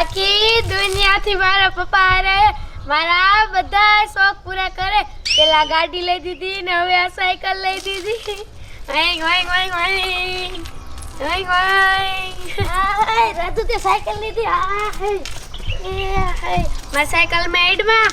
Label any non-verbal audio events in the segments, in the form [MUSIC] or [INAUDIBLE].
આખી દુનિયાથી મારા પપ્પા હારે મારા બધા શોખ પૂરા કરે. પેલા ગાડી લઈ દીધી ને હવે આ સાયકલ લઈ દીધી. વાઈંગ વાઈંગ વાઈંગ વાઈંગ. વાઈંગ હાય રાજુ તે સાયકલ લીધી. હાય મારા સાયકલમાં એડમાં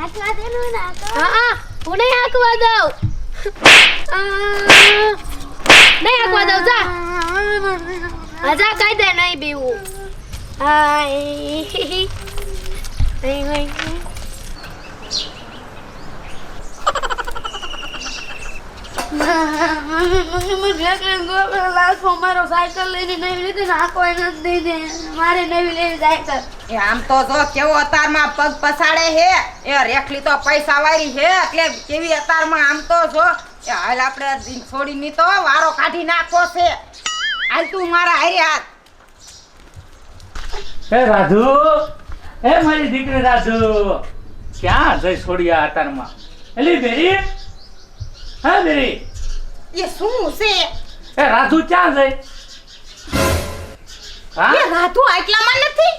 હાથવા દેનું ના હા હા હું નહીં હાંકવા દઉં. નહીં હાંકવા દઉં જા. હજા કઈ દે નહીં બીવું. નવી લેવી સાયકલ એ આમ તો જો કેવો અતારમાં પગ પસાડે હે, એ રેખલી તો પૈસા વાળી હે, એટલે કેવી અતારમાં આમ તો જો હાલ આપણે છોડી ની તો વારો કાઢી નાખો છે. હાલ તું મારા હારે હાથ હે રાધુ એ મારી દીકરી રાધુ ક્યાં જઈ છોડ્યા અતારમાં એલી બેરી હા બેરી? એ શું છે? એ રાધુ ક્યાં જઈ? હા? એ રાધુ આટલામાં નથી?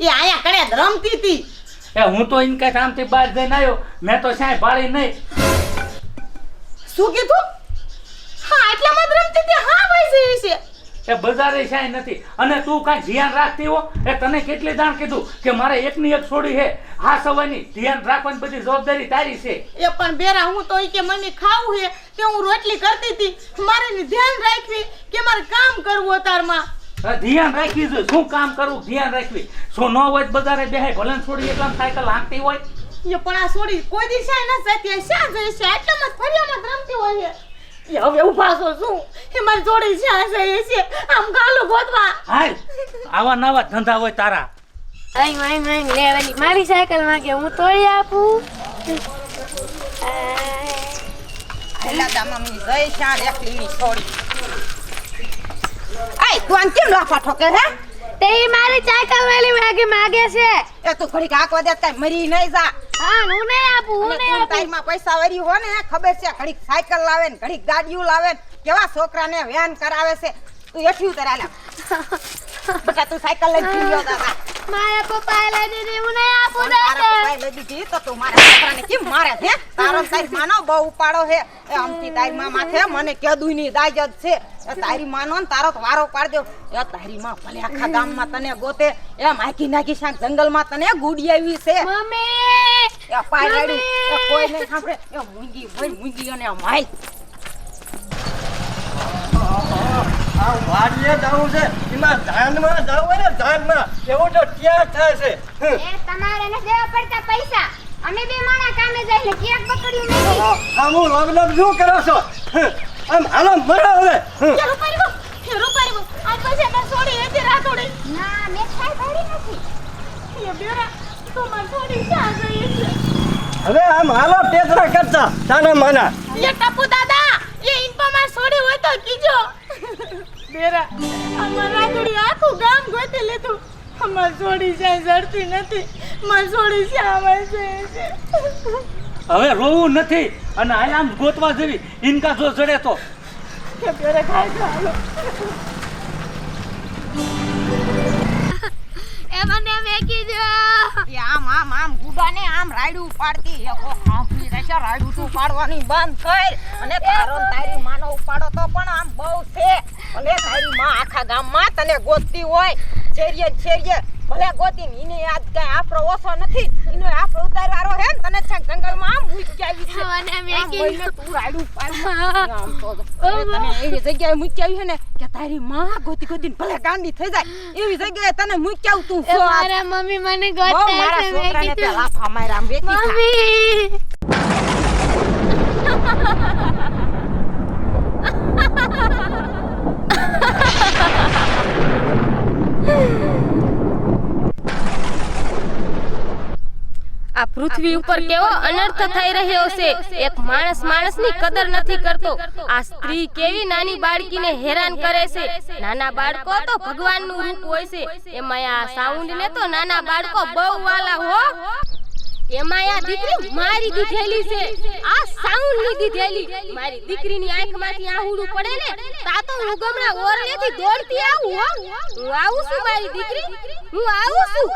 એ અહીંયા કણે રમતી હતી. એ હું તો ઇનકા કામથી બહાર જઈને આવ્યો મેં તો સાંઈ ભાળી નહીં. શું કીધું? હા આટલામાં જ રમતી હતી હા? એ બજારે સાંઈ નથી. અને તું કાંઈ ધ્યાન રાખતી હો? એ તને કેટલી દાણ કીધું કે મારે એકની એક છોડી છે? હા સવારની ધ્યાન રાખવાની બધી જવાબદારી તારી છે. એ પણ બેરા હું તો ઈ કે મને ખાવું છે કે હું રોટલી કરતી હતી. મારે ધ્યાન રાખવી કે મારે કામ કરવું અતારમાં. ધ્યાન રાખવી જોઈએ શું કામ કરવું? ધ્યાન રાખવી. શું ન હોય બજારે બેહે ભલે છોડી એકલા સાયકલ હાંકતી હોય? એ પણ આ છોડી કોઈ દી શા ન જતી શા જઈ છે? આટલામાં મત ફરિયામાં રમતી હોય એ હવે ઊભા છો શું એ મારી જોડી શા જઈ છે આમ ગાલો ગોતવા હાલ આવા નવા ધંધા હોય તારા અહીં વાઈંગ વાઈંગ લેવાની મારી સાયકલ માંગે હું તોડી આપું પેલા દામાની જઈ શા રેખલીની છોડી આય તું આમ કેમ લાફા ઠોકે હે તે મારી સાયકલ વેલી માગે માગે છે એ તું ઘડીક આંકવા દે તાય મરી નહીં જા હા હું નહીં આપું હું નહીં આપું પૈસા વરી હો ને ખબર છે ઘડીક સાયકલ લાવે ને ઘડીક ગાડીઓ લાવે ને કેવા છોકરાને વેન કરાવે છે. તું એઠી ઉતરાલા બેટા તું સાયકલ લઈને ગયો દાદા મારા પપ્પાએ લઈ દીધી હું નહીં આપું પણ તારા પપ્પાએ લઈ દીધી તો તું મારા છોકરાને કેમ મારે છે? તારો ને તારી માનો બહુ ઉપાડો છે. એ આમથી તારી માં માથે મને કેદુની દાજ જ છે. એ તારી માનો ને તારો વારો પાડ દો એ તારી માં ભલે આખા ગામમાં તને ગોતે એ માખી નાખી શાક જંગલમાં તને ગુડી આવી છે. મમ્મી! એ રાડ્યું એ! કોઈ નહીં સાંભળે. એ મૂંગી ભાઈ મૂંગી અને માય. આ વાડીએ જવું છે. એમાં ધાનમાં જવું હોય ને ધાનમાં એવું તો ક્યાં થાય છે? એ તમારે ને દેવા પડતા પૈસા. અમે બે માણા કામે જાય ક્યાંક નહીં આ હું લગ્ન શું કરો છો? હમ. આમ હાલો મરો હવે. હમ. રૂપારી રૂપારી આ તો છે ને છોડી એથી રાતોડી. ના મેં ખાઈ ભરી નથી. એ બેરા તો માર છોડી ક્યાં ગઈ છે. હવે આમ હાલો ટેતરા કરતા તાના માના. એ ટપુ દાદા એ ઇન્ફોમાં છોડી હોય તો કીજો. બેરા અમાર રાતોડી આખું ગામ ગોતી લીધું. અમાર છોડી જાય જડતી નથી માર છોડી શ્યામ છે. હવે રોવું નથી અને આમ ગોતવા જેવી ઇનકા જો જડે તો. કે બેરા ચાલો એ મને મેકી દો. એ આમ આમ આમ ગુડાને આમ રાયડું પાડતી એ કો રહેશે રાયડું તું પાડવાની બંધ કર. અને તારો તારી માનો ઉપાડો તો પણ આમ બહુ છે. ભલે તારી માં આખા ગામમાં તને ગોતતી હોય છેરીએ છેરીએ ભલે ગોતી ને એને યાદ કઈ આપણો ઓછો નથી એનો આપણો ઉતારવારો હે ને તને છે જંગલમાં આમ મૂકી આવી છે. અને આમ મેકી તું રાડું પાડ. આમ તો તને એવી જગ્યાએ મૂકી આવી હે ને કે તારી માં ગોતી ગોતી ભલે ગાંડી થઈ જાય એવી જગ્યાએ તને મૂકી આવું તું. એ મારા મમ્મી મને ગોતે મારા છોકરાને તે લાફા માર્યા આમ વેચી. મમ્મી. [LAUGHS] આ પૃથ્વી ઉપર કેવો અનર્થ થઈ રહ્યો છે? એક માણસ માણસની કદર નથી કરતો. આ સ્ત્રી કેવી નાની બાળકીને હેરાન કરે છે? નાના બાળકો તો ભગવાનનું રૂપ હોય છે. એમાં આ સાઉન્ડ ને તો નાના બાળકો બહુ વાલા હો. એમાં આ દીકરી મારી દીધેલી છે. આ સાઉન્ડની દીધેલી. મારી દીકરીની આંખમાંથી આહુડું પડે ને તા તો હું ગમણા ઓરલેથી દોડતી આવું, હો. હું આવું છું, મારી દીકરી? હું આવું છું.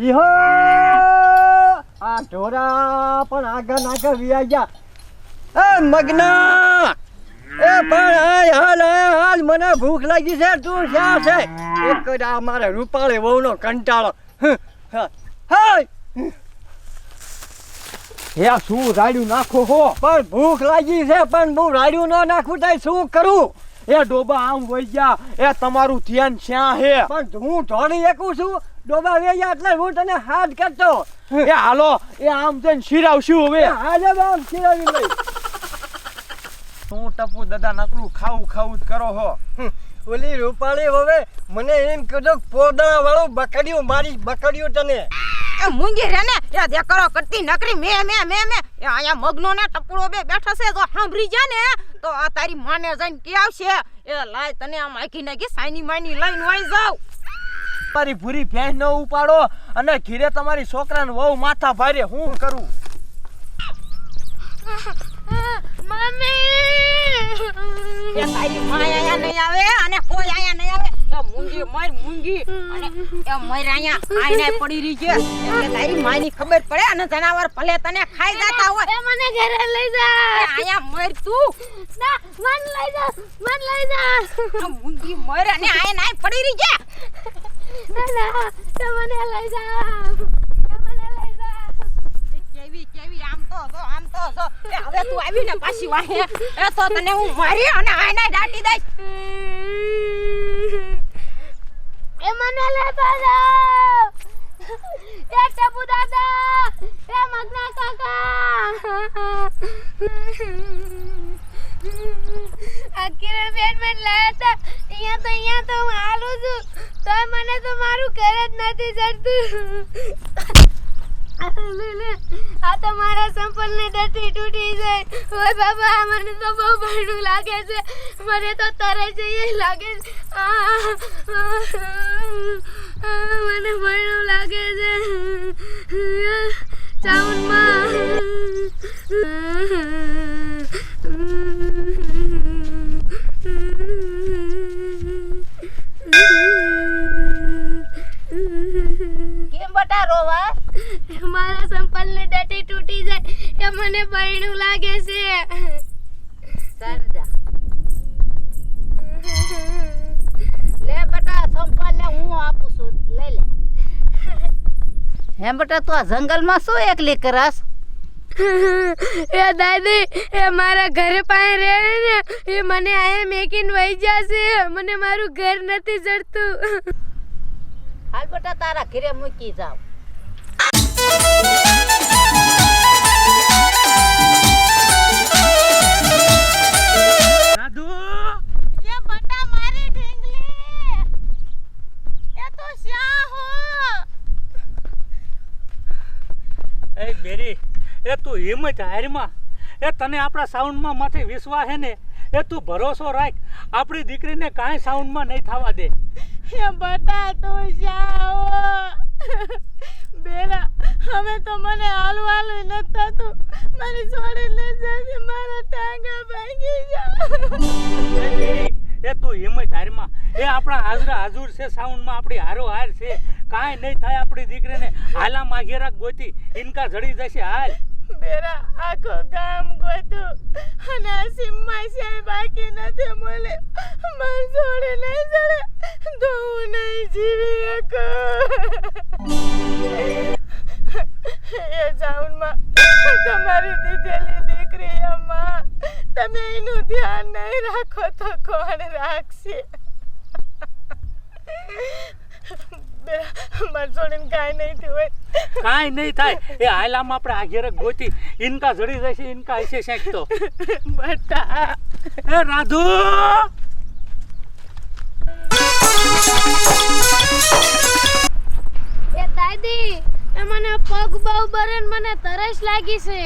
ઈહો! આ ઢોરા પણ આગળ આગળ વિયા ગયા એ મગના! એ પણ આય હાલ હાય હાલ મને ભૂખ લાગી છે તું ક્યાં છે? એક જ આ મારે રૂપાળી વહુનો કંટાળો. હં, શું રાડ્યું નાખો હો? પણ ભૂખ લાગી છે પણ હું રાડ્યું ન નાખું તો શું કરું? એ ડોબા આમ વઈ ગયા એ તમારું ધ્યાન શ્યાં હે પણ હું ઢોળી એકું છું? ડોબા વેયા એટલે હું તને હાથ કરતો એ હાલો એ આમ જઈને શિરાવશું હવે. આજે આમ ખીરાવી લઈ. હું ટપુ દાદા નકરું ખાવું ખાવું જ કરો હો. ઓલી રૂપાળી હવે મને એમ કીધું પોદળા વાળું બકડ્યું મારી બકડ્યું તને. એ મૂંગી રે ને એ દેકરો કરતી નકરી મે મે મે મે. એ અહીંયા મગનો ને ટપડો બે બેઠા છે જો સાંભળી જા ને તો આ તારી માને જઈને કે આવશે. એ લાય તને આમ આખી નાખી સાઈની માની લઈને વઈ જાવ તમારી ભૂરી ભેંસ ન ઉપાડો અને ઘીરે તમારી છોકરાને વહુ માથા ભારે. હું કરું? એ તારી માય આયા નહીં આવે અને કોઈ આયા નહીં આવે. એ મૂંગી મર મૂંગી. અને એ મર આયા આઈને પડી રહી છે. એટલે તારી માની ખબર પડે અને જનાવર ભલે તને ખાઈ જાતા હોય. એ મને ઘરે લઈ જા. આયા મર તું. ના મન લઈ જા મન લઈ જા. મૂંગી મર અને આઈને આઈ પડી રહી છે. ના એ મને લઈ જા એ મને લઈ જા કેવી કેવી આમ તો જો આમ તો જો હવે તું આવીને પાછી વાહે. એ તો તને હું મારી અને આઈને દાટી દઈશ. એ મને લેતા જાઓ. એ ટપુ દાદા એ મગના કાકા. આ કિરણ બેન મને લાયા હતા અહીંયા તો અહીંયા તો હું હાલું છું. મને તો મારું ઘર જ નથી જડતું. આ તો મારા સંપલ ને ડટી તૂટી જાય. ઓય બાબા મને તો બહુ ભણું લાગે છે. મને તો તરે જઈએ લાગે છે. મને ભણું લાગે છે. ચાઉનમાં. કેમ બટા રોવા મારા સંપલ ને ડટી તૂટી જાય એ મને ભણું લાગે છે. સરજા લે બટા સંપલ ને હું આપું છું. લઈ લે. હે બટા તું આ જંગલમાં શું એકલી કરસ? એ દાદી એ મારા ઘર પાસે રહે ને એ મને આયા મેકીન વહી જશે. મને મારું ઘર નથી જડતું. હાલ બટા તારા ઘરે મૂકી જાવ સાધુ એ બટા મારી ઢીંગલી! એ તો શ્યા હો! એ બેરી એ તું હિંમત હારમાં. એ તને આપણા સાઉન્ડમાં માથે વિશ્વાસ હે ને? એ તું ભરોસો રાખ. આપણી દીકરીને કાંઈ સાઉન્ડમાં નહીં થવા દે. એ બટા તો જાઓ બેરા હવે તો મને હાલું હાલું નથી થતું. મારી છોડીને જશે મારા ટાંગા ભાંગી જા એ તું હિંમત હારમાં. એ આપણા હાજરા હાજુર છે સાઉન્ડમાં આપણી હારો હાર છે. કાંઈ નહીં થાય આપણી દીકરીને હાલા માઘેરા ગોતી. ઇનકા જડી જશે હાલ. બેરા આખો ગામ ગોતું. અને આ સીમમાં ક્યાંય બાકી નથી મળે માર જોડે નહીં જડે નહીં જીવી શકું એ જાઉનમાં તમારી દીધેલી દીકરી અમ્મા. તમે એનું ધ્યાન નહીં રાખો તો કોણ રાખશે? મારે છોડીને કાંઈ નહીં થયું કાંઈ નહીં થાય. એ હાલામાં આપણે આગેર ગોતી ઇનકા જડી જશે ઇનકા હશે શેક તો. બટા. એ રાધુ! એ દાદી એ મને પગ બહુ બરે મને તરસ લાગી છે.